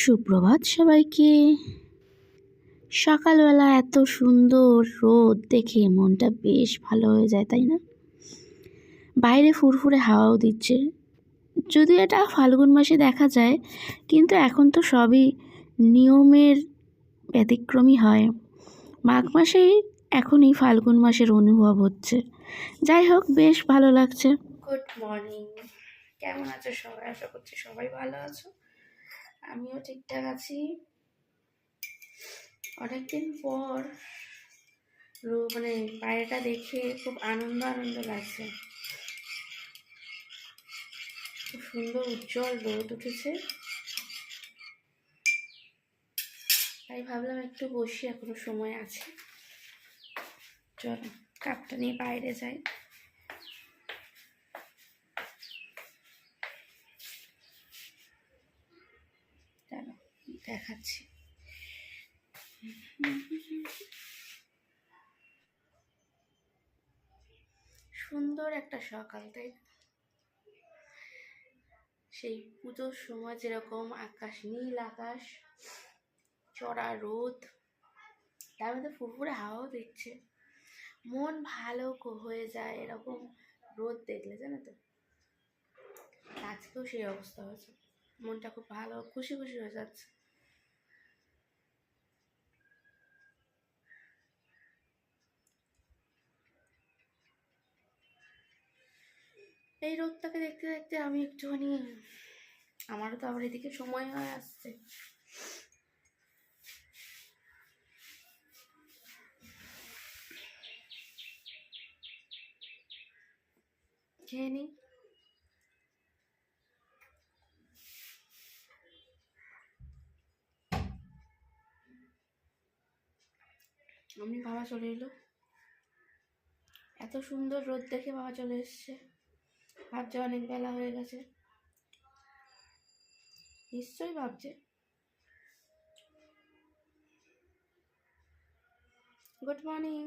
সুপ্রভাত সবাইকে। সকালবেলা এত সুন্দর রোদ দেখে মনটা বেশ ভালো হয়ে যায়, তাই না? বাইরে ফুরফুরে হাওয়াও দিচ্ছে। যদিও এটা ফাল্গুন মাসে দেখা যায়, কিন্তু এখন তো সবই নিয়মের ব্যতিক্রমী হয়। মাঘ মাসেই এখন এই ফাল্গুন মাসের অনুভব হচ্ছে। যাই হোক, বেশ ভালো লাগছে। গুড মর্নিং কেমন আছো সবাই? আশা করছি সবাই ভালো আছো। আমিও ঠিকঠাক আছি। অনেকদিন পর মানে বাইরেটা দেখে খুব আনন্দ আনন্দ লাগছে। খুব সুন্দর, উজ্জ্বল রোদ উঠেছে। তাই ভাবলাম একটু বসি, এখনও সময় আছে। চলো, কাপটা নিয়ে বাইরে যাই। দেখাচ্ছি। সুন্দর একটা সকাল, তাই সেই পুজোর সময় যেরকম আকাশ, নীল আকাশ, চড়া রোদ তার মধ্যে ফুরফুরে হাওয়াও দিচ্ছে। মন ভালো হয়ে যায় এরকম রোদ দেখলে, জানো তো? আজকেও সেই অবস্থা হয়েছে। মনটা খুব ভালো, খুশি খুশি হয়ে যাচ্ছে। এই রোদটাকে দেখতে দেখতে আমি একটুখানি, আমারও তো আবার এদিকে সময় হয়ে আসছে। খেয়ে নিই আমি বাবা চলে এলো। এত সুন্দর রোদ দেখে বাবা চলে এসছে। ভাবছে অনেক বেলা হয়ে গেছে। নিশ্চয়ই ভাবছে। গুড মর্নিং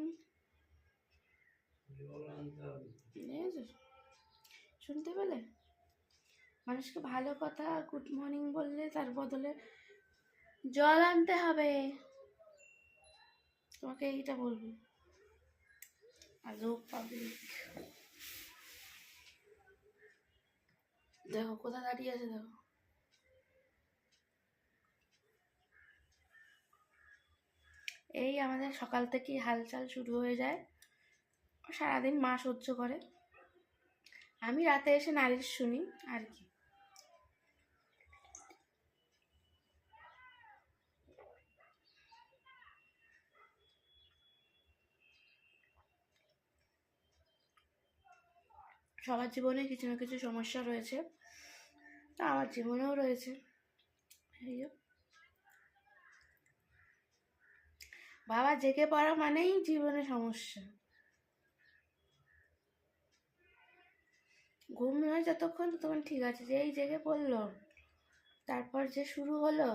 শুনতে পেলে? মানুষকে ভালো কথা গুড মর্নিং বললে তার বদলে জল আনতে হবে। তোমাকে এইটা বলব। আজও পাবলিক দেখো কোথায় দাঁড়িয়ে আছে দেখো এই আমাদের সকাল থেকেই হালচাল শুরু হয়ে যায়। সারাদিন মা সহ্য করে। আমি রাতে এসে নালিশ শুনি আর কি। সবার জীবনে কিছু না কিছু সমস্যা রয়েছে। তা আমার জীবনেও রয়েছে। এই বাবা জেগে পড়া মানেই জীবনে সমস্যা। ঘুম হয় যতক্ষণ ততক্ষণ ঠিক আছে। যেই জেগে পড়ল, তারপর যে শুরু হলো,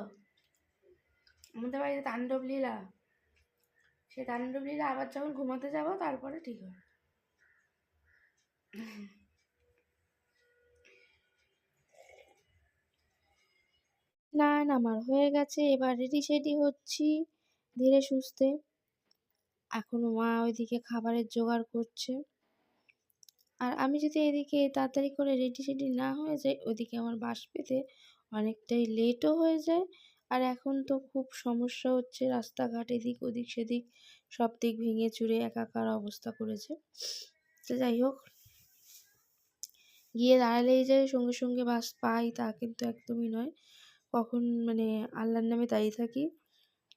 আমাদের বাড়িতে তাণ্ডব লীলা। সেই তাণ্ডব লীলা আবার যখন ঘুমাতে যাব, তারপরে ঠিক হবে। স্নান আমার হয়ে গেছে, এবার রেডি সেডি হচ্ছি, ধীরে সুস্থে। এখনও মা ওইদিকে খাবারের জোগাড় করছে। আর আমি যদি এদিকে তাড়াতাড়ি করে রেডি সেডি না হয়ে যাই ওদিকে আমার বাস পেতে অনেকটাই লেটও হয়ে যায়। আর এখন তো খুব সমস্যা হচ্ছে, রাস্তাঘাট এদিক ওদিক, সেদিক সব দিক ভেঙে চুরে একাকার অবস্থা করেছে। তো যাই হোক, গিয়ে দাঁড়ালেই যে সঙ্গে সঙ্গে বাস পাই, তা কিন্তু একদমই নয়। কখন মানে আল্লাহর নামে দাঁড়িয়ে থাকি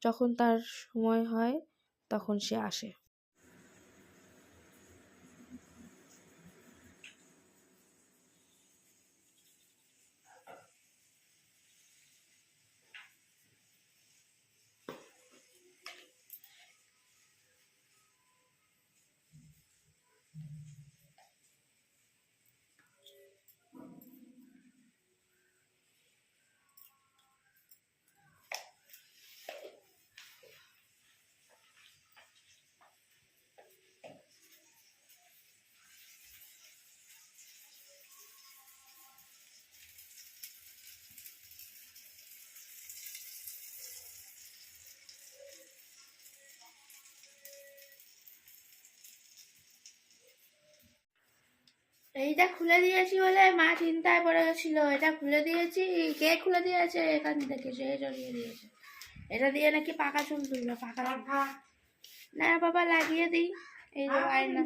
যখন তার সময় হয় তখন সে আসে। এইটা খুলে দিয়েছি বলে মা চিন্তায় পড়ে গেছিল। এটা খুলে দিয়েছি? কে খুলে দিয়েছে? এখান থেকে সে জড়িয়ে দিয়েছে। এটা দিয়ে নাকি পাকা চুল তুললো পাকা না বাবা লাগিয়ে দিই। এই যে আয়না।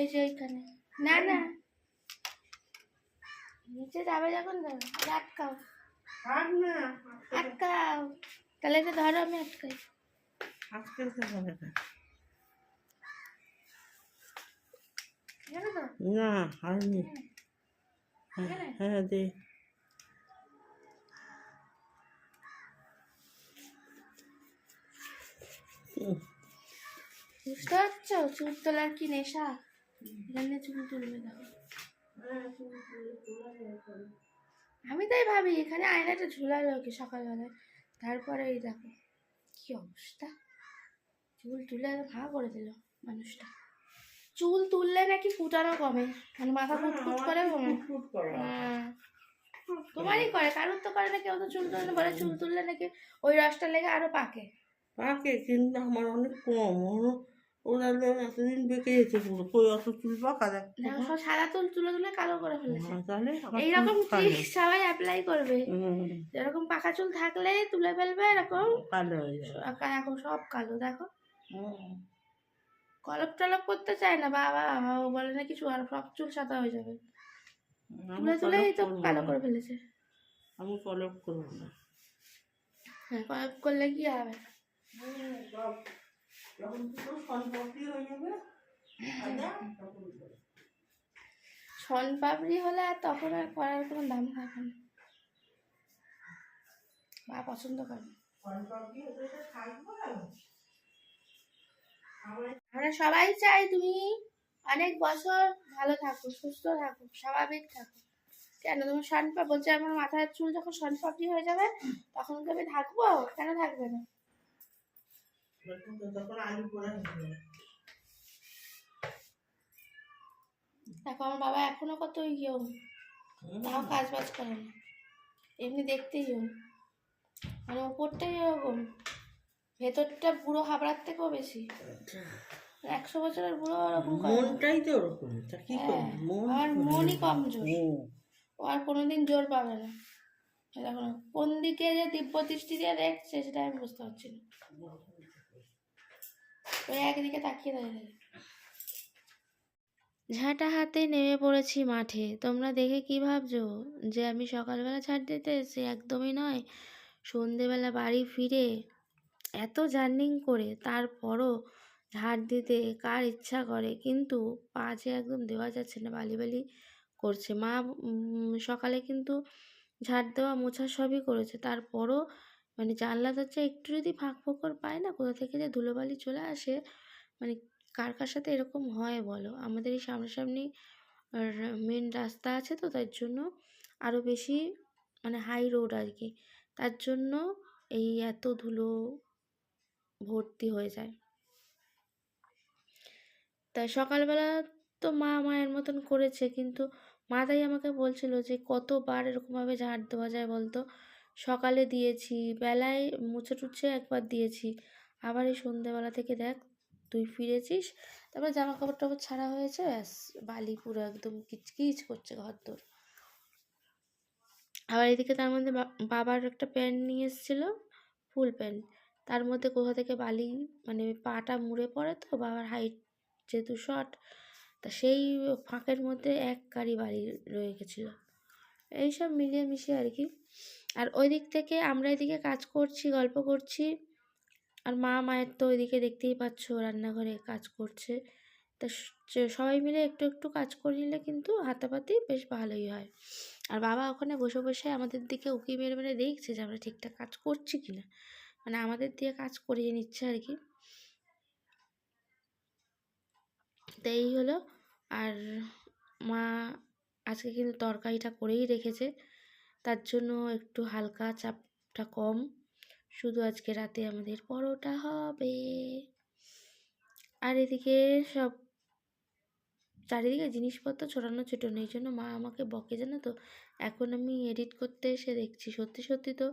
এই যে এইখানে। না না। নিচে যাবে যখন আটকাও। আটকাও। তাহলে এটা ধরো আমি আটকাই। জানো না হয়নি হ্যাঁ দে বুঝতে পারছ? চুল তোলার কি নেশা? এখানে চুল তুলবে দেখো আমি তাই ভাবি এখানে আয়নাটা ঝুলালো কি সকালবেলায়? তারপরে এই দেখো কি অবস্থা? চুল তুলে একদম ভাঁ করে দিল মানুষটা। চুল তুললে নাকি ফুটানো কমে। মানে মাথা ফুটফুট করে কমে। ফুট করো। হ্যাঁ। তোমারই করে কারোর তো করে না কেউ তো চুল তুলে না, বলে চুল তুললে নাকি ওই রসটা লেগে আরও পাকে। পাকে কিন্তু আমার অনেক কম। ওর- এতদিন বেঁকে যেতে পুরো। কই অত চুল পাকা দেখ। সব সাদা চুল তুলে তুলে কালো করে ফেলেছে। হ্যাঁ, তাহলে এইরকম সবাই অ্যাপ্লাই করবে। এরকম পাকা চুল থাকলে তুলে ফেলবে এরকম কালো হয়ে যাবে। এখন সব কালো দেখো। হুম। কলপ টলপ করতে চায় না বাবা বাবা বলে নাকি আর সব চুল সাদা হয়ে যাবে আমি তুলে তুলে এই তো কালো করে ফেলেছে আমি কলপ করব না হ্যাঁ কলপ করলে কি হবে। ছন পাপড়ি হলে আর তখন আর করার কোনো দাম থাকে না বা পছন্দ করে না। সম্পত্তি হলে না। আমার সবাই চাই তুমি অনেক বছর ভালো থাকো সুস্থ থাকো স্বাভাবিক থাকো কেন? তুমি সনপা বলছে, আমার মাথার চুল যখন সনপাপড়ি হয়ে যাবে, তখন কি আমি থাকব? কেন থাকবে না? দেখো, আমার বাবা এখনও কত ইয়ং তাও কাজ বাজ করে না। এমনি দেখতে ইয়ং মানে ওপরটাই এরকম ভেতরটা বুড়ো হাবড়ার থেকেও বেশি। একশো বছরের বুড়ো ওরকম মনটাই তো ওরকম। তা কি হ্যাঁ, আমার মনই কমজোর। ও। আর কোনোদিন জোর পাবে না। দেখো কোন দিকে যে দিব্য দৃষ্টি দিয়ে দেখছে সেটা আমি বুঝতে পারছি না। ওই একদিকে তাকিয়ে দাঁড়িয়ে ঝাঁটা হাতে নেমে পড়েছি মাঠে। তোমরা দেখে কি ভাবছ যে আমি সকালবেলা ছাড় দিতে এসেছি? একদমই নয়। সন্ধেবেলা বাড়ি ফিরে এত জার্নিং করে তারপরও ঝাড় দিতে কার ইচ্ছা করে? কিন্তু পা যে একদম দেওয়া যাচ্ছে না, বালি বালি করছে। মা সকালে কিন্তু ঝাড় দেওয়া, মোছা সবই করেছে। তারপরও মানে জানলা দরজা একটু যদি ফাঁক ফোকর পায় না, কোথা থেকে যে ধুলোবালি চলে আসে মানে কার কার সাথে এরকম হয় বলো? আমাদের এই সামনাসামনি মেন রাস্তা আছে তো, তার জন্য আরও বেশি মানে হাই রোড আর কি। তার জন্য এই এত ধুলো ভর্তি হয়ে যায়। তাই সকালবেলা তো মা মায়ের মতন করেছে, কিন্তু মা তাই আমাকে বলছিল যে, কতবার এরকমভাবে ঝাড় দেওয়া যায় বলতো? সকালে দিয়েছি, বেলায় মুছে টুছে একবার দিয়েছি। আবার এই সন্ধেবেলা থেকে দেখ, তুই ফিরেছিস, তারপর জামা কাপড় টাপড় ছাড়া হয়েছে, ব্যাস, বালি পুরো একদম কিচকিচ করছে ঘর তোর আবার এদিকে তার মধ্যে বাবার একটা প্যান্ট নিয়ে এসেছিল, ফুল প্যান্ট। তার মধ্যে কোথা থেকে বালি মানে পাটা মুড়ে পড়ে তো বাবার হাইট যেহেতু শর্ট তা সেই ফাঁকের মধ্যে এক কারি বালি রয়ে গেছিল। এইসব মিলিয়ে মিশিয়ে আর কি। আর ওই দিক থেকে আমরা এদিকে কাজ করছি, গল্প করছি। আর মা মায়ের তো ওইদিকে দেখতেই পাচ্ছ রান্নাঘরে কাজ করছে। তা সবাই মিলে একটু একটু কাজ করে নিলে কিন্তু হাতাপাতি বেশ ভালোই হয়। আর বাবা ওখানে বসে বসে আমাদের দিকে উকি মেরে মেরে দেখছে যে আমরা ঠিকঠাক কাজ করছি কি না মানে আমাদের দিয়ে কাজ করিয়ে নিচ্ছে আর কি তো এই হলো। আর মা আজকে কিন্তু তরকারিটা করেই রেখেছে। তার জন্য একটু হালকা চাপটা কম। শুধু আজকে রাতে আমাদের পরোটা হবে। আর এদিকে সব চারিদিকে জিনিসপত্র ছড়ানো ছোটানো, এই জন্য মা আমাকে বকে, জানো তো? এখন আমি এডিট করতে এসে দেখছি। সত্যি সত্যি তো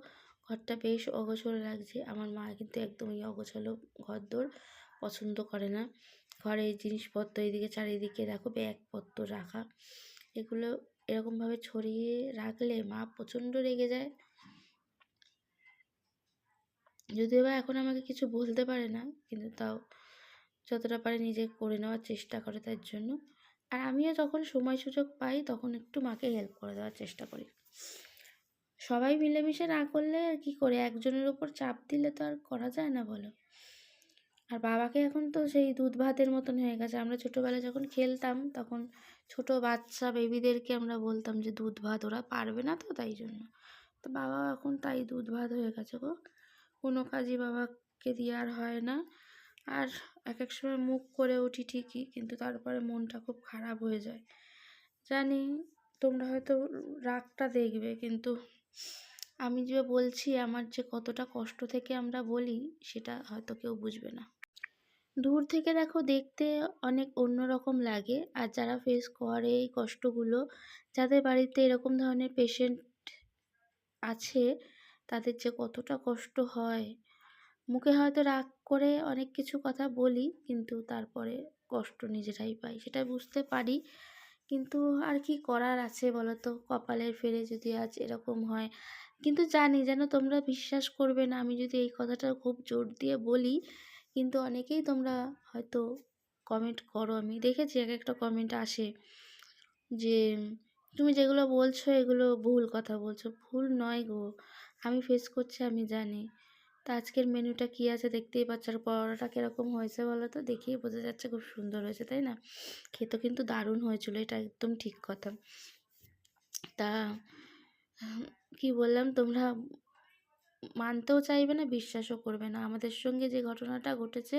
ঘরটা বেশ অগোছলো লাগছে। আমার মা কিন্তু একদমই অগোছলো ঘরদোর পছন্দ করে না। ঘরের জিনিসপত্র এদিকে চারিদিকে দেখো ব্যাগপত্র রাখা। এগুলো এরকমভাবে ছড়িয়ে রাখলে মা প্রচণ্ড রেগে যায়। যদিও বা এখন আমাকে কিছু বলতে পারে না, কিন্তু তাও যতটা পারে নিজে করে নেওয়ার চেষ্টা করে তার জন্য। আর আমিও যখন সময় সুযোগ পাই, তখন একটু মাকে হেল্প করে দেওয়ার চেষ্টা করি। সবাই মিলেমিশে না করলে আর কি করে? একজনের ওপর চাপ দিলে তো আর করা যায় না বলো। আর বাবাকে এখন তো সেই দুধ ভাতের মতন হয়ে গেছে। আমরা ছোটোবেলায় যখন খেলতাম, তখন ছোট বাচ্চা বেবিদেরকে আমরা বলতাম যে, দুধ ভাত ওরা পারবে না তো তাই জন্য। তো বাবা এখন তাই দুধ ভাত হয়ে গেছে গো। কোনো কাজই বাবাকে দিয়ে আর হয় না। আর এক এক সময় মুখ করে উঠি ঠিকই, কিন্তু তারপরে মনটা খুব খারাপ হয়ে যায়। জানি তোমরা হয়তো রাগটা দেখবে, কিন্তু আমি যে বলছি, আমার যে কতটা কষ্ট থেকে আমরা বলি, সেটা হয়তো কেউ বুঝবে না। দূর থেকে দেখো দেখতে অনেক অন্যরকম লাগে। আর যারা ফেস করে এই কষ্টগুলো, যাদের বাড়িতে এরকম ধরনের পেশেন্ট আছে, তাদের যে কতটা কষ্ট হয়, মুখে হয়তো রাগ করে অনেক কিছু কথা বলি, কিন্তু তারপরে কষ্ট নিজেরাই পাই। সেটা বুঝতে পারি। কিন্তু আর কি করার আছে বলো তো কপালের ফেরে যদি আজ এরকম হয়। কিন্তু জানি যেন তোমরা বিশ্বাস করবে না। আমি যদি এই কথাটা খুব জোর দিয়ে বলি, কিন্তু অনেকেই তোমরা হয়তো কমেন্ট করো। আমি দেখেছি এক একটা কমেন্ট আসে যে, তুমি যেগুলো বলছো, এগুলো ভুল কথা বলছো। ভুল নয় গো। আমি ফেস করছি, আমি জানি। তা আজকের মেনুটা কী আছে দেখতেই পাচ্ছ? আর পরোটাটা কীরকম হয়েছে বলো তো? দেখেই বোঝা যাচ্ছে খুব সুন্দর হয়েছে, তাই না? খেতে কিন্তু দারুণ হয়েছিল, এটা একদম ঠিক কথা। তা, কি বললাম? তোমরা মানতেও চাইবে না, বিশ্বাসও করবে না। আমাদের সঙ্গে যে ঘটনাটা ঘটেছে,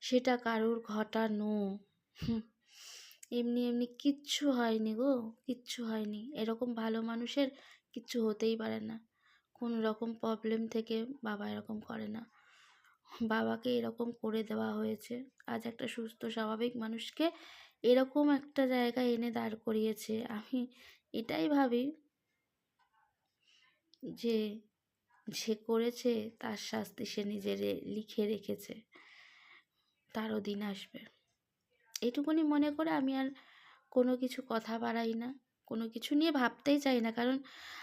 সেটা কারুর ঘটানো? এমনি এমনি কিচ্ছু হয়নি গো, কিচ্ছু হয়নি। এরকম ভালো মানুষের কিচ্ছু হতেই পারে না। কোনো রকম প্রবলেম থেকে বাবা এরকম করে না। বাবাকে এরকম করে দেওয়া হয়েছে। আজ একটা সুস্থ, স্বাভাবিক মানুষকে এরকম একটা জায়গায় এনে দাঁড় করিয়েছে। আমি এটাই ভাবি যে যে করেছে তার শাস্তি সে নিজে লিখে রেখেছে। তারও দিন আসবে। এটুকুনি মনে করে আমি আর কোনো কিছু কথা বাড়াই না। কোনো কিছু নিয়ে ভাবতেই চাই না। কারণ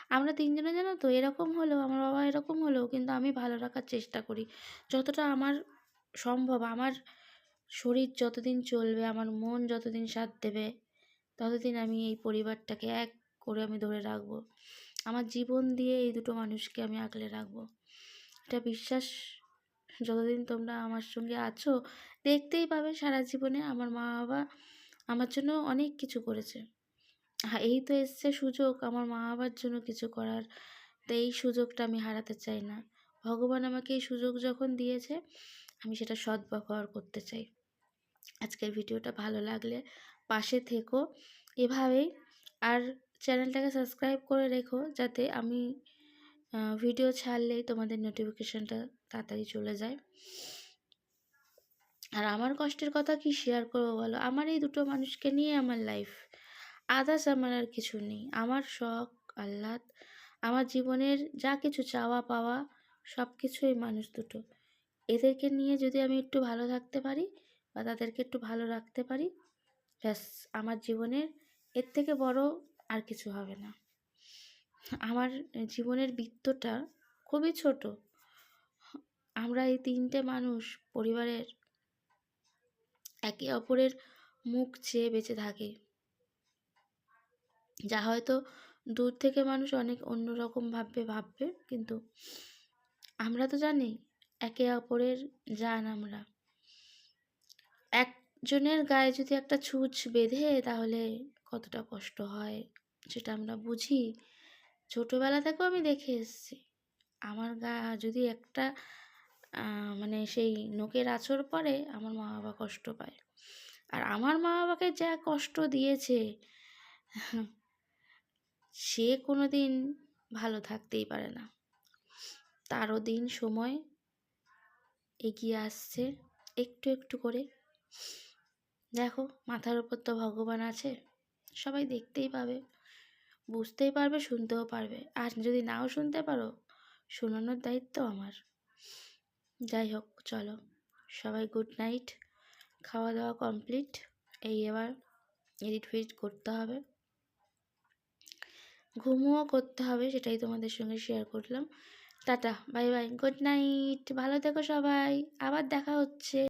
আমরা তিনজনে জানো তো এরকম হলেও, আমার বাবা এরকম হলেও কিন্তু আমি ভালো রাখার চেষ্টা করি। যতটা আমার সম্ভব, আমার শরীর যতদিন চলবে, আমার মন যতদিন সাথ দেবে, ততদিন আমি এই পরিবারটাকে এক করে আমি ধরে রাখব। আমার জীবন দিয়ে এই দুটো মানুষকে আমি আগলে রাখব। এটা বিশ্বাস, যতদিন তোমরা আমার সঙ্গে আছো, দেখতেই পাবে সারা জীবনে আমার মা বাবা আমার জন্য অনেক কিছু করেছে। এই তো এসছে সুযোগ। আমার মা বাবার জন্য কিছু করার। তো এই সুযোগটা আমি হারাতে চাই না। ভগবান আমাকে এই সুযোগ যখন দিয়েছে, আমি সেটা সদ্ব্যবহার করতে চাই। আজকের ভিডিওটা ভালো লাগলে পাশে থেকো। এভাবেই আর চ্যানেলটাকে সাবস্ক্রাইব করে রেখো যাতে আমি ভিডিও ছাড়লেই তোমাদের নোটিফিকেশানটা তাড়াতাড়ি চলে যায়। আর আমার কষ্টের কথা কি শেয়ার করব বলো? আমার এই দুটো মানুষকে নিয়ে আমার লাইফ আদার্স আমার আর কিছু নেই। আমার শখ, আহ্লাদ, আমার জীবনের যা কিছু চাওয়া পাওয়া সব কিছু এই মানুষ দুটো। এদেরকে নিয়ে যদি আমি একটু ভালো থাকতে পারি বা তাদেরকে একটু ভালো রাখতে পারি, ব্যাস, আমার জীবনের এর থেকে বড় আর কিছু হবে না। আমার জীবনের বৃত্তটা খুবই ছোট। আমরা এই তিনটে মানুষ পরিবারের একে অপরের মুখ চেয়ে বেঁচে থাকি। যা হয়তো দূর থেকে মানুষ অনেক অন্যরকম ভাববে ভাববে। কিন্তু আমরা তো জানি একে অপরের জান আমরা। একজনের গায়ে যদি একটা ছুঁচ বেঁধে তাহলে কতটা কষ্ট হয় সেটা আমরা বুঝি। ছোটোবেলা থেকেও আমি দেখে এসেছি। আমার গা যদি একটা মানে সেই নোকের আঁচড় পরে আমার মা বাবা কষ্ট পায়। আর আমার মা বাবাকে যা কষ্ট দিয়েছে সে কোনো দিন ভালো থাকতেই পারে না। তারও দিন সময় এগিয়ে আসছে একটু একটু করে। দেখো, মাথার উপর তো ভগবান আছে, সবাই দেখতেই পাবে, বুঝতেই পারবে, শুনতেও পারবে। আর যদি নাও শুনতে পারো, শোনানোর দায়িত্ব আমার। যাই হোক, চলো, সবাই গুড নাইট খাওয়া দাওয়া কমপ্লিট এই এবার এডিট ফেডিট করতে হবে। ঘুমও করতে হবে, সেটাই তোমাদের সঙ্গে শেয়ার করলাম। Tata bye bye good night ভালো থেকো সবাই, আবার দেখা হচ্ছে।